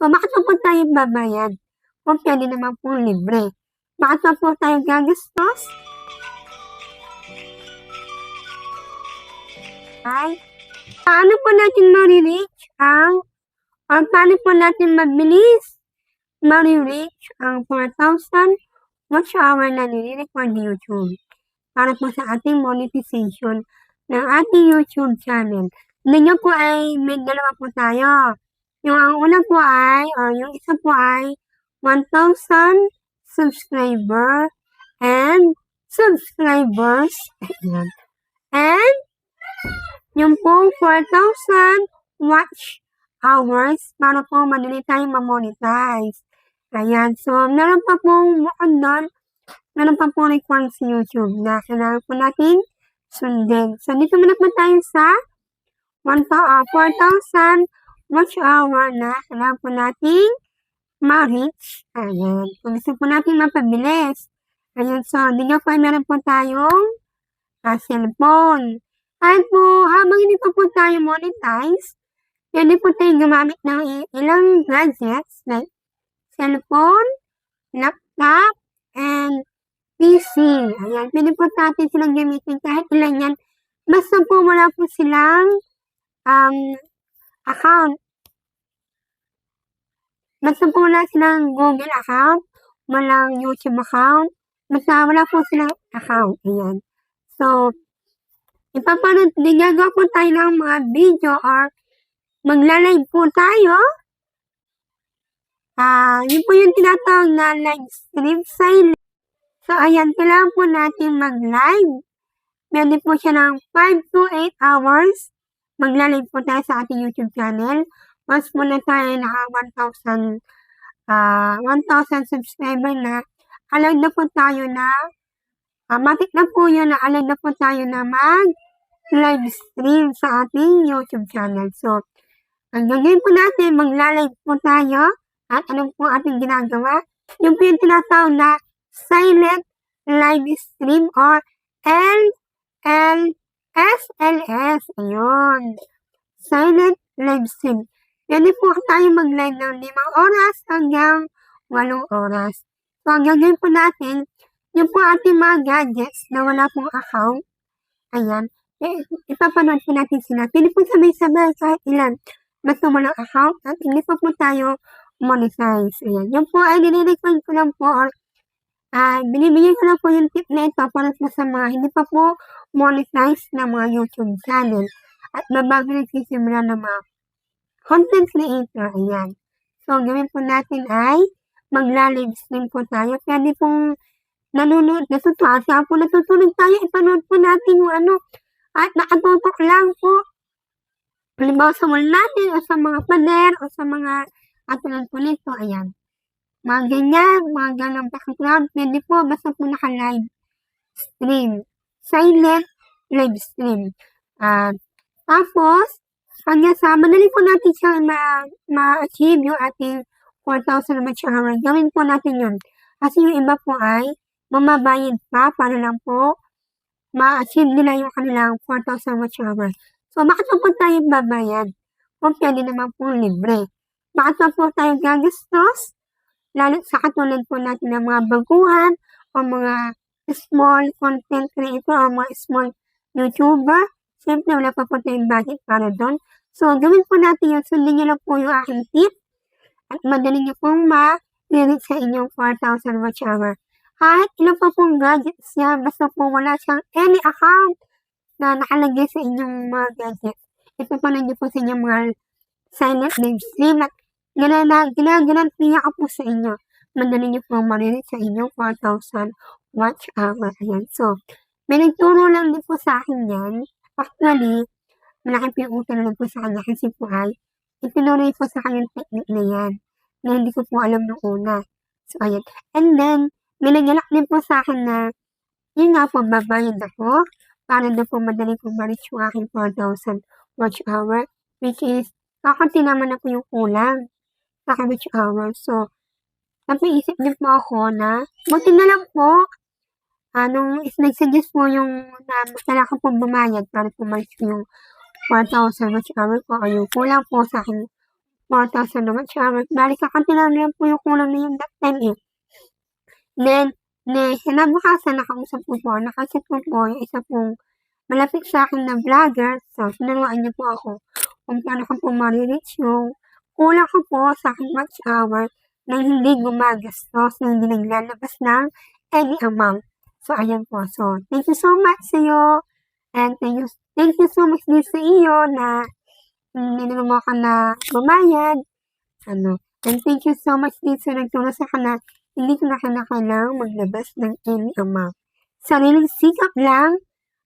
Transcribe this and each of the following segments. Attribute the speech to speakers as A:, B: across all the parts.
A: So, bakit po tayo babayad? Kung pwede naman po libre. Bakit pa po tayo gagastos? Ay, paano po natin ma-reach ang or paano po natin mabilis ma-reach ang 4,000 watch hour na nire-record ni YouTube para po sa ating monetization ng ating YouTube channel. Ninyo po ay may dalawa po tayo. Yung ang una po ay, or yung isa po ay 1,000 subscriber and subscribers. Ayan. And yung po 4,000 watch hours para po madali tayo ma-monetize. Ayan. So, meron pa pong bukod doon, meron pa po requirement sa YouTube na kailangan po natin sundin. So, dito muna po tayo sa 4,000 watch hour na kailangan po nating ma-reach. Ayan. Kung gusto po natin mapabilis. Ayan. So, dito po meron po tayong uh, cellphone. Kahit po, habang hindi pa po tayo monetize, pwede po tayo gumamit ng ilang gadgets like cellphone, laptop, and PC. Ayan, pwede po natin silang gamitin kahit ilan yan. Basta po wala po silang um, account. Po wala silang Google account, walang YouTube account, basta wala po silang account. Ayan. So, ipapanood, gagawa po tayo ng mga video or magla-live po tayo Ah, yun po yung tinatawag na live stream silent. So, ayan, kailangan po natin mag-live. Pwede po siya ng 5 to 8 hours. Magla-live po tayo sa ating YouTube channel. Once po na tayo naka 1,000 uh, 1,000 subscriber na, allowed na po tayo na, uh, matik na po yun na allowed na po tayo na mag live stream sa ating YouTube channel. So, ang gagawin po natin, magla-live po tayo at ano po ating ginagawa? Yung po yung tinatawag na silent live stream or LLSLS. Ayun. Silent live stream. Pwede po tayo mag-live ng 5 oras hanggang 8 oras. So, ang gagawin po natin, yung po ating mga gadgets na wala pong account, ayan, eh, ipapanood po natin sila. Pwede po sabay-sabay kahit ilan. Basta walang account at hindi pa po tayo monetize. Ayan. Yung po ay nire-recommend ko lang po or uh, binibigyan ko lang po yung tip na ito para sa mga hindi pa po monetize na mga YouTube channel at mabago nagsisimula ng mga content creator. Ayan. So, gawin po natin ay magla-live stream po tayo. Pwede pong nanonood, natutuwa. Saan po natutulog tayo, ipanood po natin yung ano, at nakatutok lang po. Halimbawa sa mall natin, o sa mga pader, o sa mga at tulad po nito, ayan. Mga ganyan, mga ganang background, pwede po, basta po naka-live stream. Silent live stream. At, uh, tapos, kanya sa, madali po natin siya ma-achieve ma yung ating 4,000 watch hour. Gawin po natin yun. Kasi yung iba po ay, mamabayad pa para lang po ma-achieve nila yung kanilang 4,000 watch hour. So, bakit po tayo babayad? Kung pwede naman po libre. Bakit pa po tayo gagastos? Lalo sa katulad po natin ng mga baguhan o mga small content creator o mga small YouTuber. Siyempre, wala pa po tayong budget para doon. So, gawin po natin yun. Sundin nyo lang po yung aking tip. At madali nyo pong ma-reach sa inyong 4,000 watch hour. Kahit ilan pa pong gadgets niya, basta po wala siyang any account na nakalagay sa inyong mga gadgets. Ito pa lang po sa inyong mga silent live stream at ginagaranti ako po sa inyo. Madali niyo po marinig sa inyong 4,000 watch hour. Ayan. So, may nagturo lang din po sa akin yan. Actually, malaking pinutang lang po sa kanya kasi po ay itinuro po sa kanya yung technique na yan na hindi ko po alam nung una. So, ayan. And then, may nagalak din po sa akin na yun nga po, babayad ako para na po madali po ma-reach yung aking 4,000 watch hour which is kakunti naman na po yung kulang sa beach hour. So, napaisip din po ako na, buti na lang po, anong is nag-suggest po yung na kailangan po bumayad para po mas yung 4,000 watch hour ko o yung kulang po sa akin 4,000 na watch hours. Bali, kakantilan lang po yung kulang na yung that time eh. Then, ne, kinabukasan, nakausap ko po, nakasip ko po yung isa pong malapit sa akin na vlogger. So, sinuruan niya po ako kung paano ko po marireach yung kulang ko po sa aking watch hour na hindi gumagastos, na hindi naglalabas ng any amount. So, ayan po. So, thank you so much sa iyo. And thank you, thank you so much din sa iyo na ninanong mo ka na bumayad. Ano, and thank you so much din sa nagtulong sa akin na hindi ko na kailangang maglabas ng any amount. Sariling sikap lang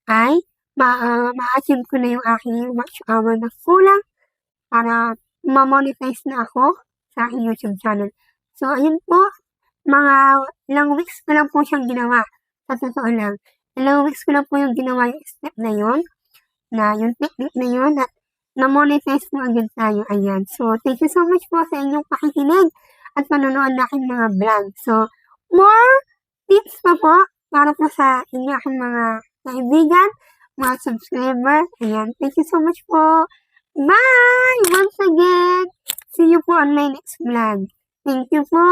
A: ay ma uh, ma-achieve ko na yung aking watch hour na kulang para ma-monetize na ako sa aking YouTube channel. So, ayun po, mga ilang weeks ko lang po siyang ginawa. Sa totoo lang, weeks ko lang po yung ginawa yung step na yun, na yung technique na yun, at na-monetize mo agad tayo. Ayan. So, thank you so much po sa inyong pakikinig at panonood na aking mga vlog. So, more tips pa po para po sa inyo aking mga kaibigan, mga subscriber. Ayan. Thank you so much po. Bye! Once again, see you po on my next vlog. Thank you po.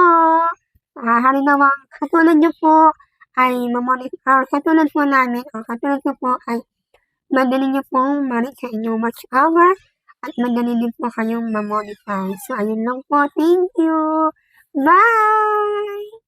A: Uh, halimbawa, katulad niyo po ay mamonetize, or katulad po namin, or katulad ko po ay madali niyo pong marit sa inyong watch hour at madali din po kayong mamonetize. So, ayun lang po. Thank you. Bye!